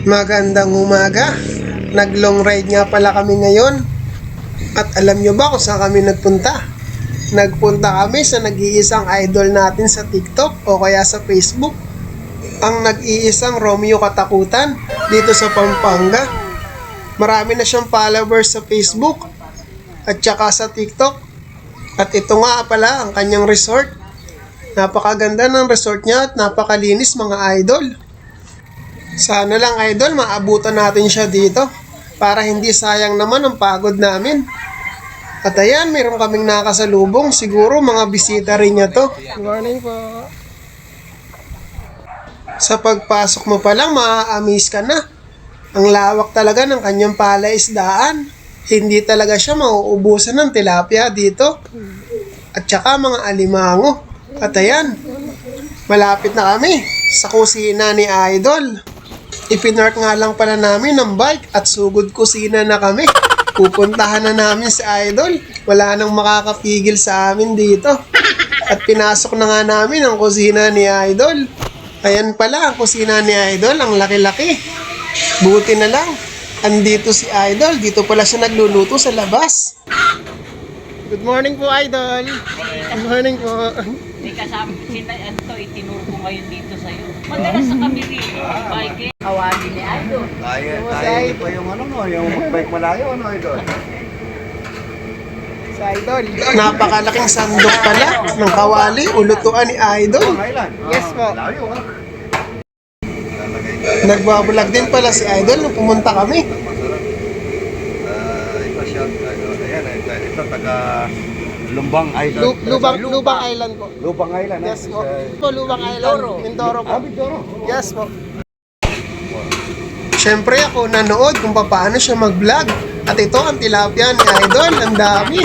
Magandang umaga. Nag-long ride nga pala kami ngayon. At alam nyo ba kung saan kami nagpunta? Nagpunta kami sa nag-iisang idol natin sa TikTok o kaya sa Facebook. Ang nag-iisang Romeo Katakutan dito sa Pampanga. Marami na siyang followers sa Facebook at saka sa TikTok. At ito nga pala ang kanyang resort. Napakaganda ng resort niya at napakalinis mga idol. Sana lang idol, maabutan natin siya dito para hindi sayang naman ang pagod namin. At ayan, meron kaming nakasalubong. Siguro mga bisita rin niya to. Good morning po. Sa pagpasok mo pa lang, maa-amaze ka na. Ang lawak talaga ng kanyang palaisdaan. Hindi talaga siya mauubusan ng tilapia dito. At saka mga alimango. At ayan, malapit na kami sa kusina ni Idol. Ipinark nga lang pala namin ng bike at sugod kusina na kami. Pupuntahan na namin si Idol. Wala nang makakapigil sa amin dito. At pinasok na nga namin ang kusina ni Idol. Ayan pala ang kusina ni Idol, ang laki-laki. Buti na lang. Andito si Idol, dito pala siya nagluluto sa labas. Good morning po, Idol. Good morning po. Kasama, sina, ano to, itinuro ko ngayon dito sa'yo. Madalas sa kami rito, biking. Awagi ni Idol. Kaya, Yung kaya pa yung ano, no, yung magbike malayo, ano, idol? Si Idol. Napakalaking sandok pala ng kawali, ulutuan ni Idol. Yes po. Malayo, ha? Lalagay ka. Nagbabulag din pala si Idol nung pumunta kami. Masarap. Ah, ito siya, ano, ayan, ito, ito taga Lumbang Island. Lu- Lubang, Lubang Island po. Lubang Island? Yes po. Sa- Po, Lubang Island. Mindoro po. Ah, Mindoro. Yes po. Siyempre ako nanood kung paano siya mag-vlog. At ito ang tilapia ni Idol. Ang dami.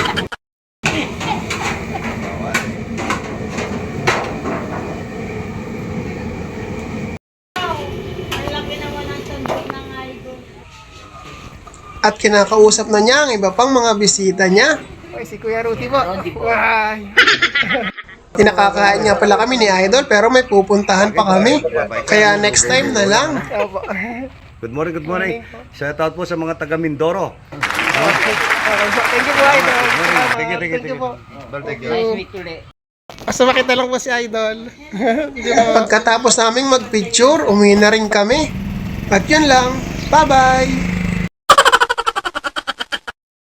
Ang laki naman ang sandok ng Idol. At kinakausap na niya ang iba pang mga bisita niya. Oy, si Kuya Rudy po. Why? Tinakakain nga pala kami ni Idol pero may pupuntahan pa kami. Kaya next time na lang. Good morning, good morning. Shout out po sa mga taga Mindoro. Thank you po, Idol. Thank you, thank you, thank you. thank you. Nice meet ulit. Basta makita lang po si Idol. Pagkatapos naming mag-picture, umuwi na rin kami. At yun lang. Bye-bye!